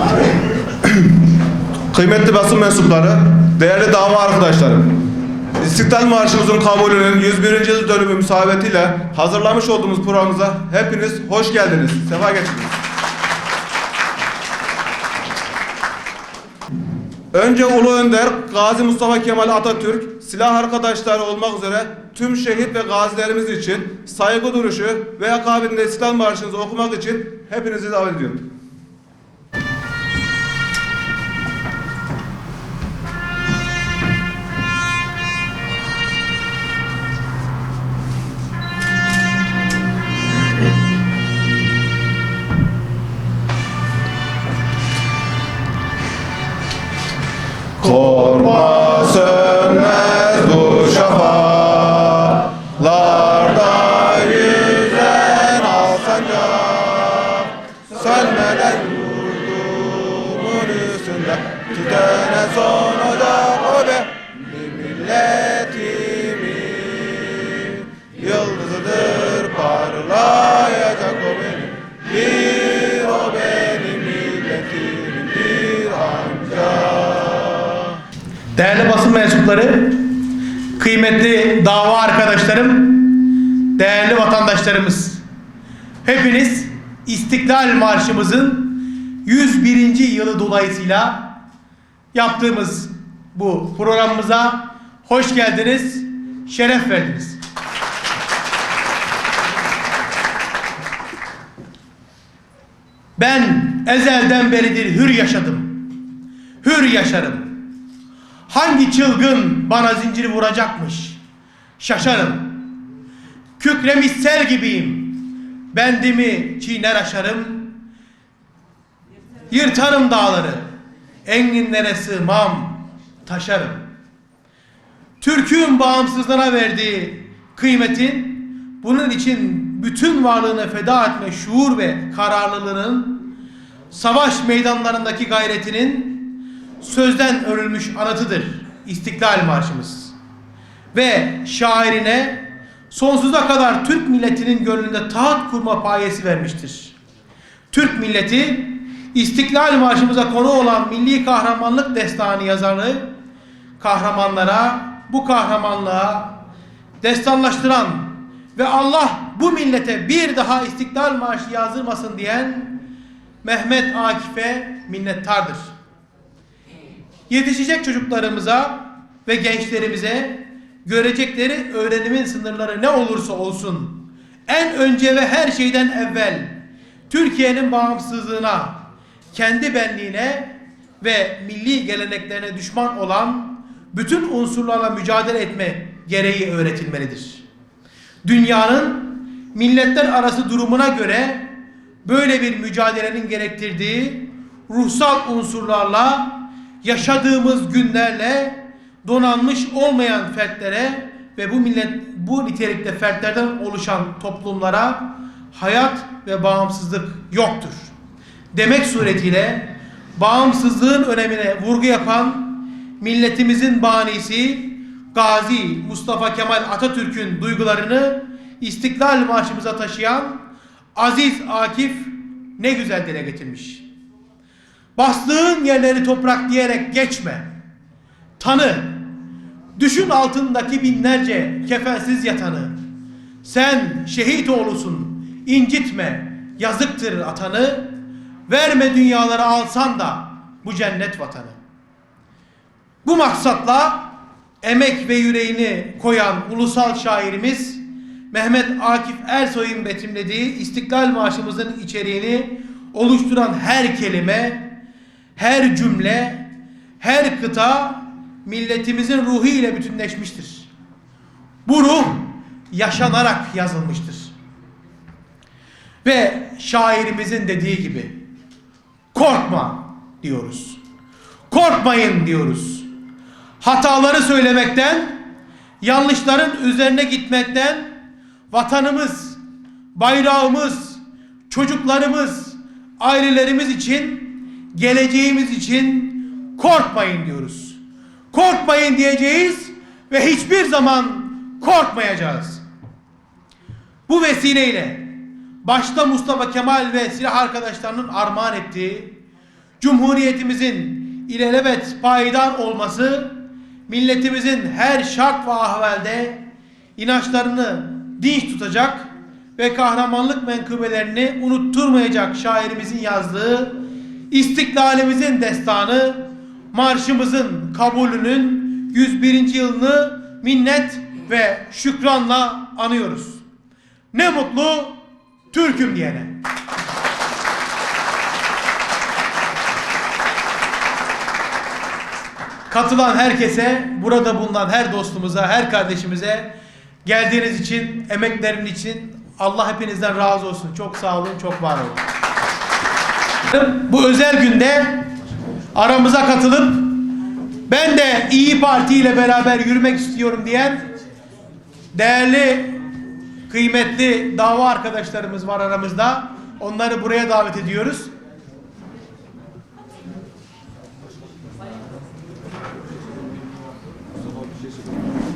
Kıymetli basın mensupları, değerli dava arkadaşlarım. İstiklal Marşımızın kabulünün 101. yıl dönümü müsabetiyle hazırlamış olduğumuz programımıza hepiniz hoş geldiniz. Sefa getirdiniz. Önce Ulu Önder Gazi Mustafa Kemal Atatürk, silah arkadaşları olmak üzere tüm şehit ve gazilerimiz için saygı duruşu ve akabinde İstiklal Marşı'nızı okumak için hepinizi davet ediyorum. Değerli basın mensupları, kıymetli dava arkadaşlarım, değerli vatandaşlarımız. Hepiniz İstiklal Marşımızın 101. yılı dolayısıyla yaptığımız bu programımıza hoş geldiniz, şeref verdiniz. Ben ezelden beridir hür yaşadım. Hür yaşarım. Hangi çılgın bana zinciri vuracakmış? Şaşarım. Kükremiş sel gibiyim. Bendimi çiğner aşarım. Yırtarım dağları. Enginlere sığmam. Taşarım. Türk'ün bağımsızlığına verdiği kıymetin bunun için bütün varlığını feda etme şuur ve kararlılığının savaş meydanlarındaki gayretinin sözden örülmüş anıtıdır İstiklal Marşımız. Ve şairine sonsuza kadar Türk milletinin gönlünde taht kurma payesi vermiştir. Türk milleti İstiklal Marşımıza konu olan milli kahramanlık destanı yazarı kahramanlara bu kahramanlığa destanlaştıran ve Allah bu millete bir daha İstiklal Marşı yazdırmasın diyen Mehmet Akif'e minnettardır yetişecek çocuklarımıza ve gençlerimize görecekleri öğrenimin sınırları ne olursa olsun en önce ve her şeyden evvel Türkiye'nin bağımsızlığına, kendi benliğine ve milli geleneklerine düşman olan bütün unsurlarla mücadele etme gereği öğretilmelidir. Dünyanın milletler arası durumuna göre böyle bir mücadelenin gerektirdiği ruhsal unsurlarla yaşadığımız günlerle donanmış olmayan fertlere ve bu millet bu nitelikte fertlerden oluşan toplumlara hayat ve bağımsızlık yoktur. Demek suretiyle bağımsızlığın önemine vurgu yapan milletimizin banisi Gazi Mustafa Kemal Atatürk'ün duygularını İstiklal Marşımıza taşıyan Aziz Akif ne güzel dile getirmiş. Bastığın yerleri toprak diyerek geçme. Tanı. Düşün altındaki binlerce kefensiz yatanı. Sen şehit oğlusun. incitme. Yazıktır atanı. Verme dünyaları alsan da bu cennet vatanı. Bu maksatla emek ve yüreğini koyan ulusal şairimiz Mehmet Akif Ersoy'un betimlediği İstiklal Marşımızın içeriğini oluşturan her kelime her cümle, her kıta milletimizin ruhu ile bütünleşmiştir. Bu ruh yaşanarak yazılmıştır. Ve şairimizin dediği gibi korkma diyoruz. Korkmayın diyoruz. Hataları söylemekten, yanlışların üzerine gitmekten vatanımız, bayrağımız, çocuklarımız, ailelerimiz için geleceğimiz için korkmayın diyoruz. Korkmayın diyeceğiz ve hiçbir zaman korkmayacağız. Bu vesileyle başta Mustafa Kemal ve silah arkadaşlarının armağan ettiği Cumhuriyetimizin ilelebet payidar olması, milletimizin her şart ve ahvalde inançlarını dinç tutacak ve kahramanlık menkıbelerini unutturmayacak şairimizin yazdığı İstiklalimizin destanı, marşımızın kabulünün 101. yılını minnet ve şükranla anıyoruz. Ne mutlu Türk'üm diyene. Katılan herkese, burada bulunan her dostumuza, her kardeşimize geldiğiniz için, emeklerin için Allah hepinizden razı olsun. Çok sağ olun, çok var olun. Bu özel günde aramıza katılıp ben de İyi Parti ile beraber yürümek istiyorum diyen değerli kıymetli dava arkadaşlarımız var aramızda. Onları buraya davet ediyoruz.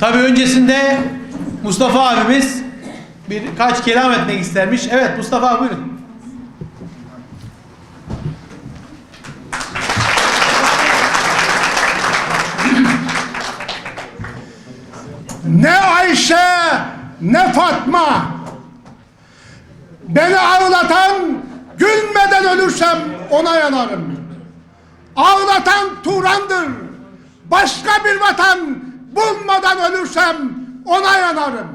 Tabii öncesinde Mustafa abimiz birkaç kelam etmek istermiş. Evet Mustafa buyurun. Ayşe ne Fatma. Beni ağlatan gülmeden ölürsem ona yanarım. Ağlatan Turan'dır. Başka bir vatan bulmadan ölürsem ona yanarım.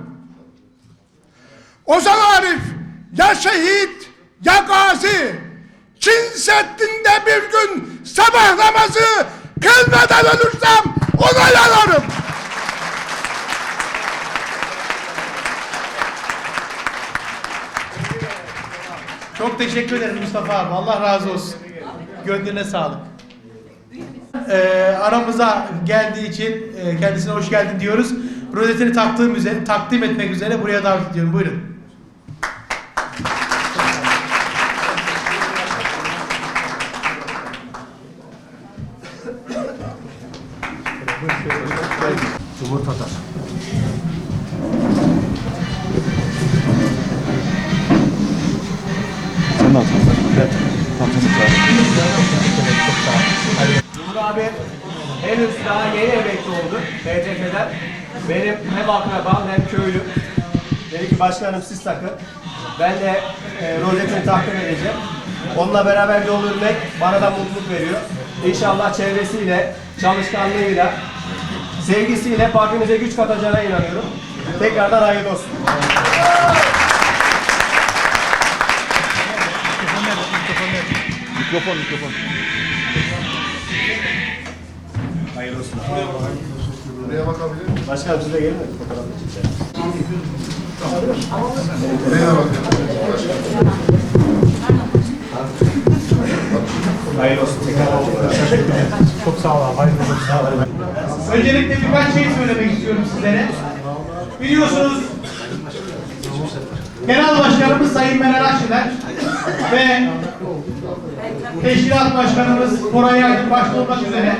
Ozan Arif ya şehit ya gazi. Çin Seddi'nde bir gün sabah namazı kılmadan ölürsem ona yanarım. Çok teşekkür ederim Mustafa abi. Allah razı olsun. Gönlüne sağlık. Ee, aramıza geldiği için e, kendisine hoş geldin diyoruz. Rozetini taktığım üzere, takdim etmek üzere buraya davet ediyorum. Buyurun. BTF'den. Benim hem akrabam hem köylüm. Dedi ki başkanım siz takın. Ben de e, rozetini takdim edeceğim. Onunla beraber yol yürümek bana da mutluluk veriyor. İnşallah çevresiyle, çalışkanlığıyla, sevgisiyle partimize güç katacağına inanıyorum. Tekrardan hayırlı olsun. Mikrofon mikrofon. Hayırlı olsun. Başkanım siz de gelin mi? Fotoğraf için. Hayırlı olsun. Tekrar Çok sağ ol abi. Hayırlı olsun. Öncelikle birkaç şey söylemek istiyorum sizlere. Biliyorsunuz Genel Başkanımız Sayın Meral Akşener ve Teşkilat Başkanımız Koray Aydın başta olmak üzere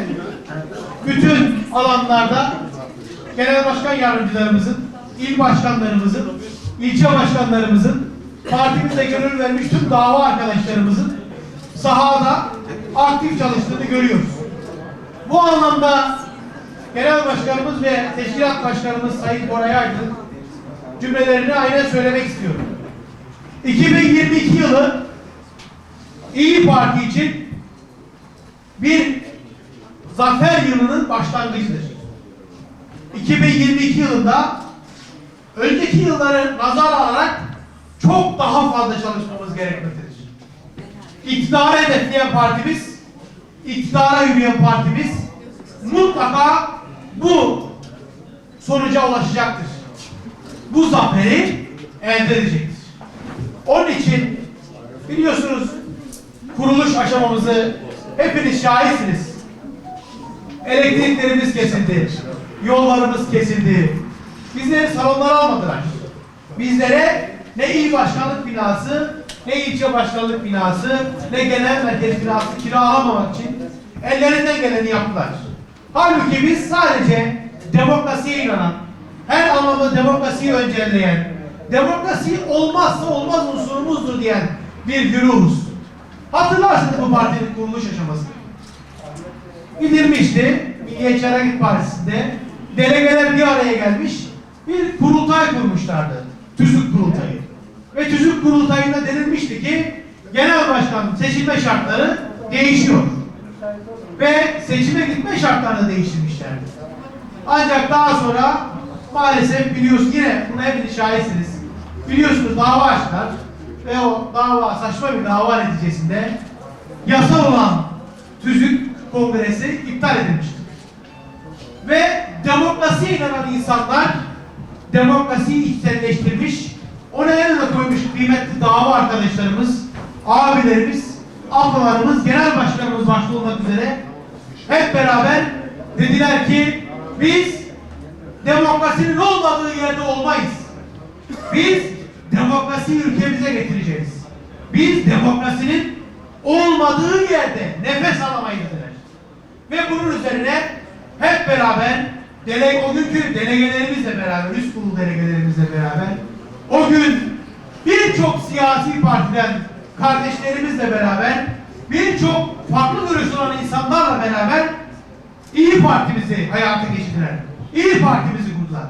bütün alanlarda Genel Başkan Yardımcılarımızın, il başkanlarımızın, ilçe başkanlarımızın, partimizle gönül vermiş tüm dava arkadaşlarımızın sahada aktif çalıştığını görüyoruz. Bu anlamda Genel Başkanımız ve Teşkilat Başkanımız Sayın Koray Aydın cümlelerini aynen söylemek istiyorum. 2022 yılı İyi Parti için bir zafer yılının başlangıcıdır. 2022 yılında önceki yılları nazar alarak çok daha fazla çalışmamız gerekmektedir. İktidara hedefleyen partimiz, iktidara yürüyen partimiz mutlaka bu sonuca ulaşacaktır. Bu zaferi elde edecektir. Onun için biliyorsunuz kuruluş aşamamızı hepiniz şahitsiniz. Elektriklerimiz kesildi. Yollarımız kesildi. Bizleri salonlara almadılar. Bizlere ne il başkanlık binası, ne ilçe başkanlık binası, ne genel merkez binası kiralamamak için ellerinden geleni yaptılar. Halbuki biz sadece demokrasiye inanan, her anlamda demokrasiyi öncelleyen, demokrasi olmazsa olmaz unsurumuzdur diyen bir güruhuz. Hatırlarsınız bu partinin kuruluş aşamasını. Gidilmişti Milliyetçi Hareket Partisi'nde delegeler bir araya gelmiş bir kurultay kurmuşlardı. TÜZÜK kurultayı. Ve TÜZÜK kurultayında denilmişti ki genel başkan seçilme şartları değişiyor. Ve seçime gitme şartlarını değiştirmişlerdi. Ancak daha sonra maalesef biliyorsunuz yine buna hepiniz şahitsiniz. Biliyorsunuz dava açtılar ve o dava saçma bir dava neticesinde yasal olan tüzük kongresi iptal edilmiştir. Ve demokrasiye inanan insanlar demokrasiyi içselleştirmiş, ona en öne koymuş kıymetli dava arkadaşlarımız, abilerimiz, ablalarımız, genel başkanımız başta olmak üzere hep beraber dediler ki biz demokrasinin olmadığı yerde olmayız. Biz demokrasiyi ülkemize getireceğiz. Biz demokrasinin olmadığı yerde nefes alamayız dediler. Ve bunun üzerine hep beraber dele, o günkü delegelerimizle beraber, üst kurul delegelerimizle beraber o gün birçok siyasi partiden kardeşlerimizle beraber birçok farklı görüş olan insanlarla beraber İyi Partimizi hayata geçirdiler. İyi Partimizi kurdular.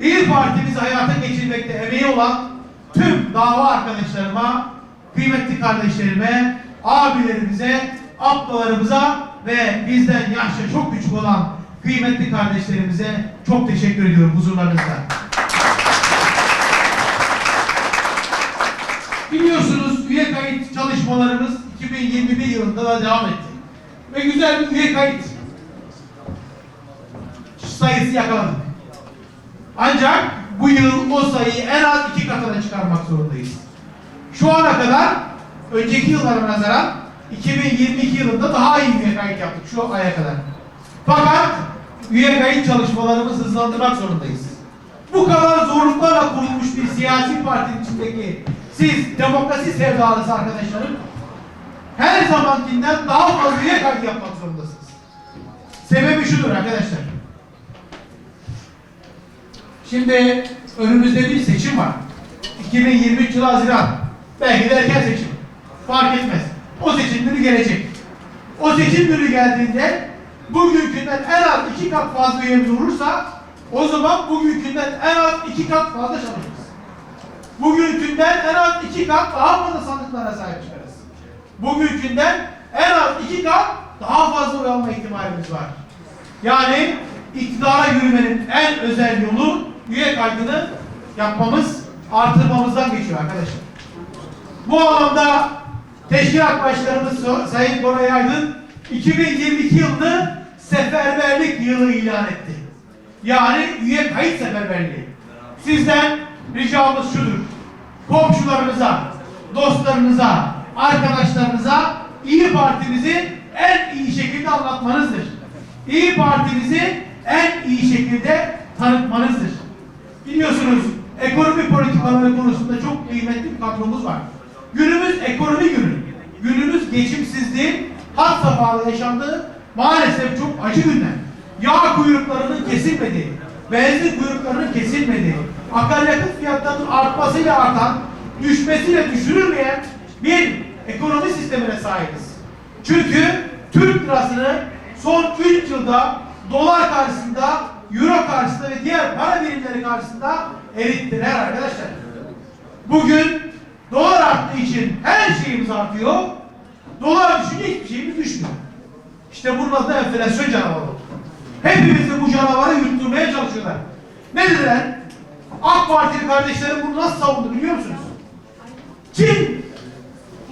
İyi Partimizi hayata geçirmekte emeği olan tüm dava arkadaşlarıma, kıymetli kardeşlerime, abilerimize, ablalarımıza ve bizden yaşça çok küçük olan kıymetli kardeşlerimize çok teşekkür ediyorum huzurlarınızda. Biliyorsunuz üye kayıt çalışmalarımız 2021 yılında da devam etti. Ve güzel bir üye kayıt sayısı yakaladık. Ancak bu yıl o sayıyı en az iki katına çıkarmak zorundayız. Şu ana kadar önceki yıllara nazaran 2022 yılında daha iyi üye kayıt yaptık şu aya kadar. Fakat üye kayıt çalışmalarımızı hızlandırmak zorundayız. Bu kadar zorluklarla kurulmuş bir siyasi partinin içindeki siz demokrasi sevdalısı arkadaşlarım her zamankinden daha fazla üye kayıt yapmak zorundasınız. Sebebi şudur arkadaşlar. Şimdi önümüzde bir seçim var. 2023 yılı Haziran. Belki de erken seçim. Fark etmez. O seçim günü gelecek. O seçim günü geldiğinde bugünkünden en az iki kat fazla üyemiz olursa o zaman bugünkünden en az iki kat fazla çalışırız. Bugünkünden en az iki kat daha fazla sandıklara sahip çıkarız. Bugünkünden en az iki kat daha fazla oy alma ihtimalimiz var. Yani iktidara yürümenin en özel yolu üye kaydını yapmamız, artırmamızdan geçiyor arkadaşlar. Bu alanda teşkilat başkanımız So- Sayın Koray Aydın 2022 yılını seferberlik yılı ilan etti. Yani üye kayıt seferberliği. Sizden ricamız şudur. Komşularınıza, dostlarınıza, arkadaşlarınıza İyi Partimizi en iyi şekilde anlatmanızdır. İyi Partimizi en iyi şekilde tanıtmanızdır. Biliyorsunuz ekonomi politikaları konusunda çok kıymetli bir kadromuz var. Günümüz ekonomi günü. Günümüz geçimsizliğin had safhada yaşandığı maalesef çok acı günler. Yağ kuyruklarının kesilmediği, benzin kuyruklarının kesilmediği, akaryakıt fiyatlarının artmasıyla artan, düşmesiyle düşürülmeyen bir ekonomi sistemine sahibiz. Çünkü Türk lirasını son 3 yılda dolar karşısında, euro karşısında ve diğer para birimleri karşısında erittiler arkadaşlar. Bugün dolar arttığı için her şeyimiz artıyor. Dolar hiçbir şeyimiz düşmüyor. İşte bunun adı enflasyon canavarı oldu. Hepimizi bu canavarı yutturmaya çalışıyorlar. Ne dediler? AK Partili kardeşlerim bunu nasıl savundu biliyor musunuz? Çin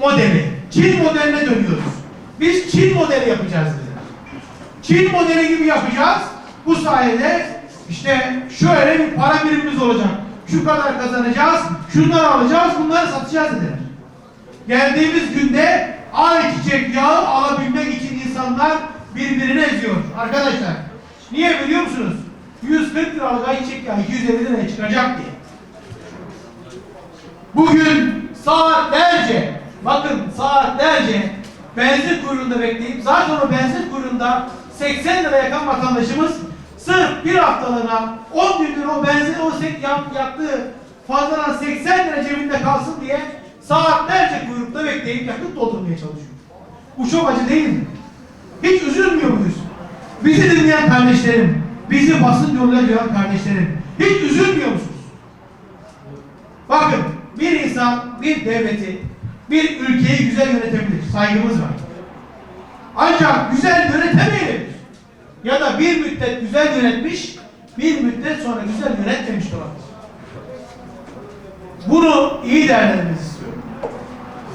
modeli. Çin modeline dönüyoruz. Biz Çin modeli yapacağız dediler. Çin modeli gibi yapacağız. Bu sayede işte şöyle bir para birimimiz olacak. Şu kadar kazanacağız, şunları alacağız, bunları satacağız dediler. Geldiğimiz günde ayçiçek yağı alabilmek için insanlar birbirini eziyor. Arkadaşlar, niye biliyor musunuz? 140 liralık ayçiçek yağı 250 liraya çıkacak diye. Bugün saatlerce, bakın saatlerce benzin kuyruğunda bekleyip zaten o benzin kuyruğunda 80 lira yakan vatandaşımız sırf bir haftalığına 10 gündür o benzin o sek- yak- yaktığı fazladan 80 lira cebinde kalsın diye saatlerce kuyrukta bekleyip yakıt doldurmaya çalışıyor. Bu çok acı değil mi? Hiç üzülmüyor muyuz? Bizi dinleyen kardeşlerim, bizi basın yoluyla duyan kardeşlerim, hiç üzülmüyor musunuz? Bakın, bir insan bir devleti, bir ülkeyi güzel yönetebilir. Saygımız var. Ancak güzel yönetemeyebilir. Ya da bir müddet güzel yönetmiş, bir müddet sonra güzel yönetmemiş olabilir. Bunu iyi değerlendirmenizi istiyorum.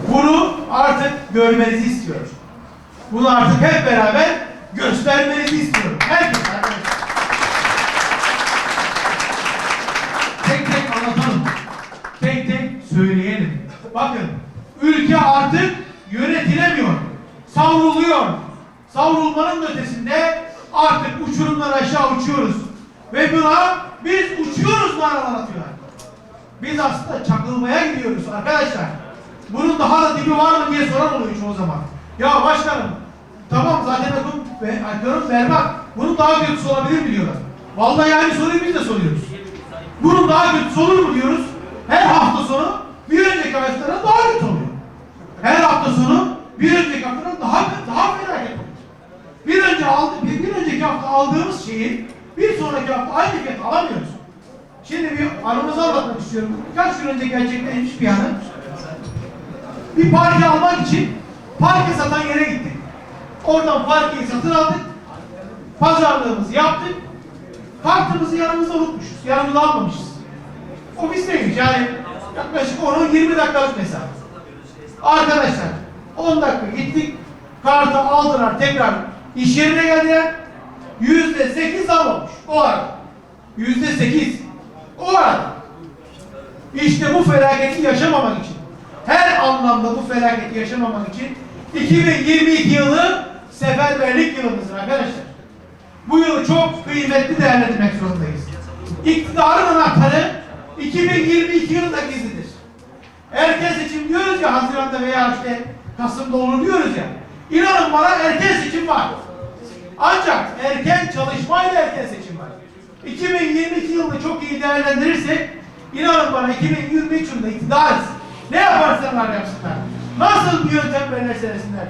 Bunu artık görmenizi istiyorum. Bunu artık hep beraber göstermenizi istiyorum. Herkes. Tek tek anlatalım. Tek tek söyleyelim. Bakın, ülke artık yönetilemiyor. Savruluyor. Savrulmanın ötesinde artık uçurumdan aşağı uçuyoruz. Ve buna biz uçuyoruz naralar atıyorlar. Biz aslında çakılmaya gidiyoruz arkadaşlar. Bunun daha da dibi var mı diye soran oluyor çoğu zaman. Ya başkanım tamam zaten akım ve akım berbat. Bunun daha kötüsü olabilir mi diyorlar. Vallahi yani soruyu biz de soruyoruz. Bunun daha kötüsü olur mu diyoruz. Her hafta sonu bir önceki haftadan daha kötü oluyor. Her hafta sonu bir önceki haftadan daha daha felaket oluyor. Bir önce aldı, bir, bir önceki hafta aldığımız şeyi bir sonraki hafta aynı fiyat alamıyoruz. Şimdi bir anımızı anlatmak istiyorum. Birkaç gün önce gerçekleşmiş bir anı. Bir parke almak için parke satan yere gittik. Oradan parkeyi satın aldık. Pazarlığımızı yaptık. Kartımızı yanımızda unutmuşuz. Yanımızda almamışız. O bizdeymiş yani yaklaşık 10-20 dakikalık mesafe. Arkadaşlar 10 dakika gittik. Kartı aldılar tekrar iş yerine geldiler. Yüzde sekiz zam olmuş. O arada. Yüzde sekiz. O arada. İşte bu felaketi yaşamamak için. Her anlamda bu felaketi yaşamamak için 2022 yılı seferberlik yılımızdır arkadaşlar. Bu yılı çok kıymetli değerlendirmek zorundayız. İktidarın anahtarı 2022 yılında gizlidir. Erken seçim diyoruz ya Haziran'da veya işte Kasım'da olur diyoruz ya. İnanın bana erken seçim var. Ancak erken çalışmayla erken seçim var. 2022 yılını çok iyi değerlendirirsek inanın bana 2023 yılında iktidarız. Ne yaparsanlar yapsınlar. Nasıl bir yöntem verirlerse versinler.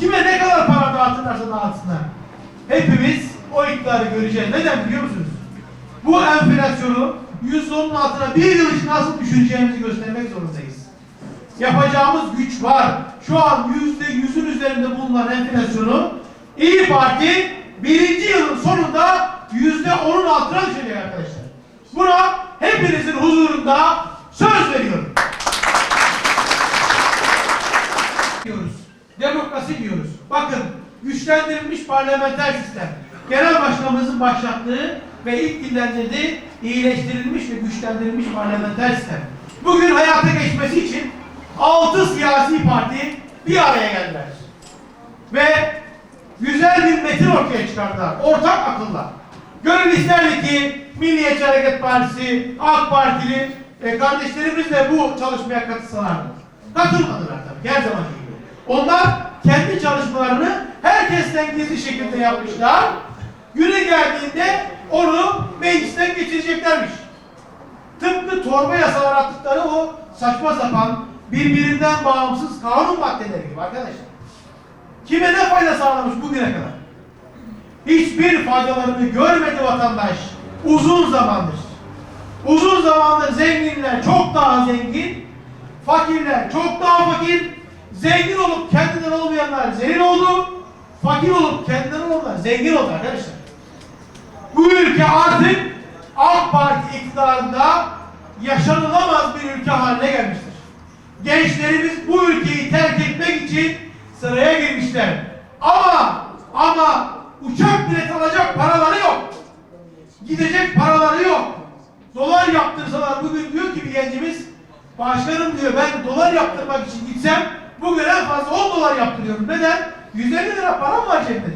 Kime ne kadar para dağıtırlarsa dağıtsınlar. Hepimiz o iktidarı göreceğiz. Neden biliyor musunuz? Bu enflasyonu %10'un altına bir yıl için nasıl düşüreceğimizi göstermek zorundayız. Yapacağımız güç var. Şu an yüzde yüzün üzerinde bulunan enflasyonu İyi Parti birinci yılın sonunda yüzde onun altına düşecek arkadaşlar. Buna hepinizin huzurunda söz veriyorum. diyoruz. Demokrasi diyoruz. Bakın güçlendirilmiş parlamenter sistem. Genel başkanımızın başlattığı ve ilk dillendirdiği iyileştirilmiş ve güçlendirilmiş parlamenter sistem. Bugün hayata geçmesi için 6 siyasi parti bir araya geldiler. Ve güzel bir metin ortaya çıkardılar. Ortak akılla. Gönül isterdi ki Milliyetçi Hareket Partisi, AK Partili e, kardeşlerimiz de bu çalışmaya katılsalardı. Katılmadılar tabii her zaman. Onlar kendi çalışmalarını herkesten gizli şekilde yapmışlar. Günü geldiğinde onu meclisten geçireceklermiş. Tıpkı torba yasalar attıkları o saçma sapan birbirinden bağımsız kanun maddeleri gibi arkadaşlar. Kime ne fayda sağlamış bugüne kadar? Hiçbir faydalarını görmedi vatandaş uzun zamandır. Uzun zamandır zenginler çok daha zengin, fakirler çok daha fakir, zengin olup kendinden olmayanlar zengin oldu, fakir olup kendinden olanlar zengin oldu arkadaşlar. Bu ülke artık AK Parti iktidarında yaşanılamaz bir ülke haline gelmiştir. Gençlerimiz bu ülkeyi terk etmek için sıraya girmişler. Ama ama uçak bileti alacak paraları yok. Gidecek paraları yok. Dolar yaptırsalar bugün diyor ki bir gencimiz başkanım diyor ben dolar yaptırmak için gitsem bugün en fazla 10 dolar yaptırıyorum. Neden? 150 lira param var cebimde.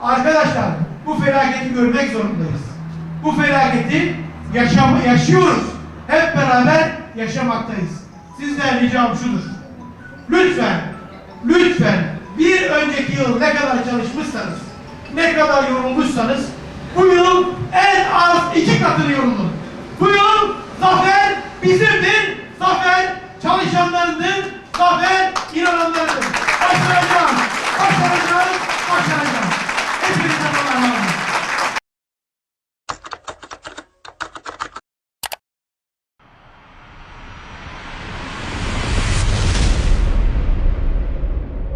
Arkadaşlar bu felaketi görmek zorundayız. Bu felaketi yaşam yaşıyoruz. Hep beraber yaşamaktayız. Sizden ricam şudur. Lütfen, lütfen bir önceki yıl ne kadar çalışmışsanız, ne kadar yorulmuşsanız bu yıl en az iki katını yorulun. Bu yıl zafer bizimdir, zafer çalışanlarındır, zafer İranlılardır. Başaracağım, başaracağım, başaracağım.